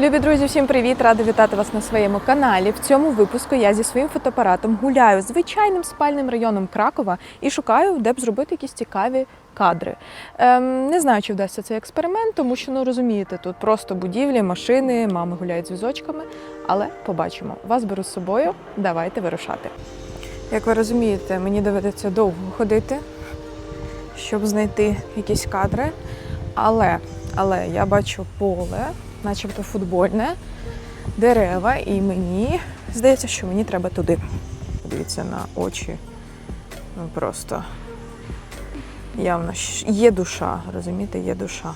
Любі друзі, всім привіт! Рада вітати вас на своєму каналі. В цьому випуску я зі своїм фотоапаратом гуляю звичайним спальним районом Кракова і шукаю, де б зробити якісь цікаві кадри. Ем, не знаю, чи вдасться цей експеримент, тому що ну розумієте, тут просто будівлі, машини, мами гуляють з візочками. Але побачимо. Вас беру з собою. Давайте вирушати. Як ви розумієте, мені доведеться довго ходити, щоб знайти якісь кадри. Але, але я бачу поле, начебто футбольне, дерева, і мені здається, що мені треба туди. Дивіться на очі. Ну просто явно є душа, розумієте, є душа.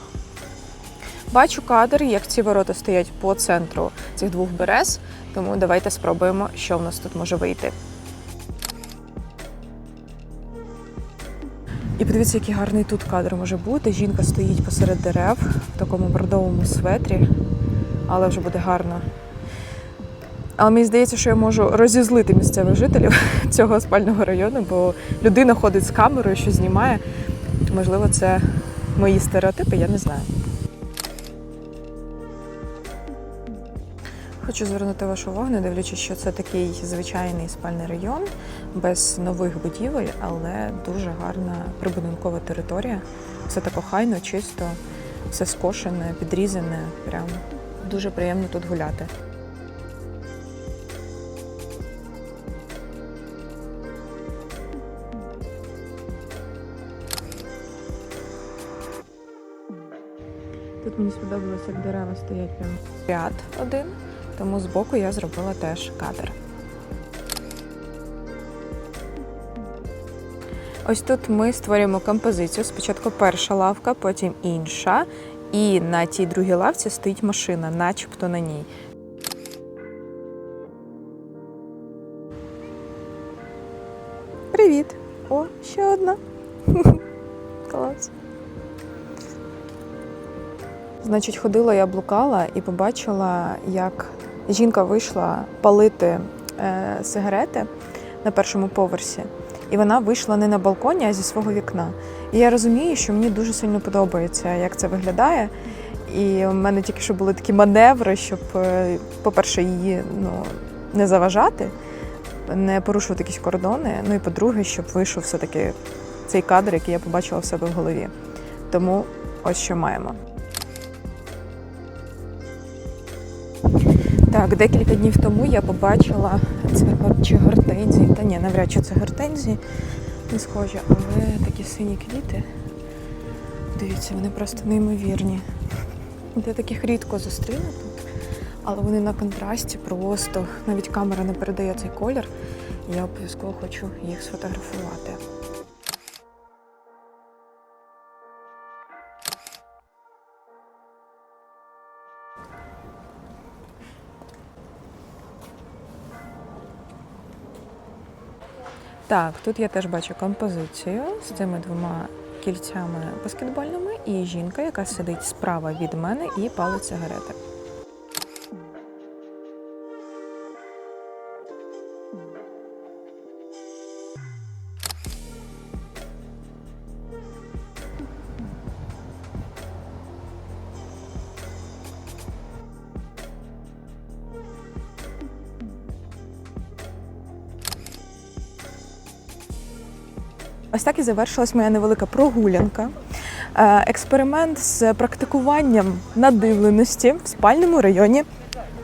Бачу кадр, як ці ворота стоять по центру цих двох берез, тому давайте спробуємо, що в нас тут може вийти. І подивіться, який гарний тут кадр може бути. Жінка стоїть посеред дерев в такому бордовому светрі, але вже буде гарно. Але мені здається, що я можу розізлити місцевих жителів цього спального району, бо людина ходить з камерою, що знімає. Можливо, це мої стереотипи, я не знаю. Хочу звернути вашу увагу, не дивлячись, що це такий звичайний спальний район без нових будівель, але дуже гарна прибудинкова територія. Все так охайно, чисто, все скошене, підрізане. Прям дуже приємно тут гуляти. Тут мені сподобалося, як дерева стоять прям ряд один, тому збоку я зробила теж кадр. Ось тут ми створюємо композицію. Спочатку перша лавка, потім інша. І на тій другій лавці стоїть машина, начебто на ній. Привіт! О, ще одна. Клас. Значить, ходила я блукала і побачила, як жінка вийшла палити е, сигарети на першому поверсі. І вона вийшла не на балконі, а зі свого вікна. І я розумію, що мені дуже сильно подобається, як це виглядає. І в мене тільки що були такі маневри, щоб, е, по-перше, її ну, не заважати, не порушувати якісь кордони. Ну і по-друге, щоб вийшов все-таки цей кадр, який я побачила в себе в голові. Тому ось що маємо. Так, декілька днів тому я побачила чи гортензії. Та ні, навряд чи це гортензії, не схожі, але такі сині квіти. Дивіться, вони просто неймовірні. Я таких рідко зустріну тут, але вони на контрасті просто. Навіть камера не передає цей колір. Я обов'язково хочу їх сфотографувати. Так, тут я теж бачу композицію з цими двома кільцями баскетбольними і жінка, яка сидить справа від мене і палить сигарети. Ось так і завершилась моя невелика прогулянка. Е, Експеримент з практикуванням надивленості в спальному районі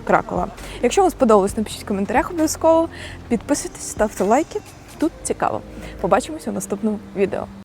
Кракова. Якщо вам сподобалось, напишіть в коментарях обов'язково. Підписуйтесь, ставте лайки. Тут цікаво. Побачимося у наступному відео.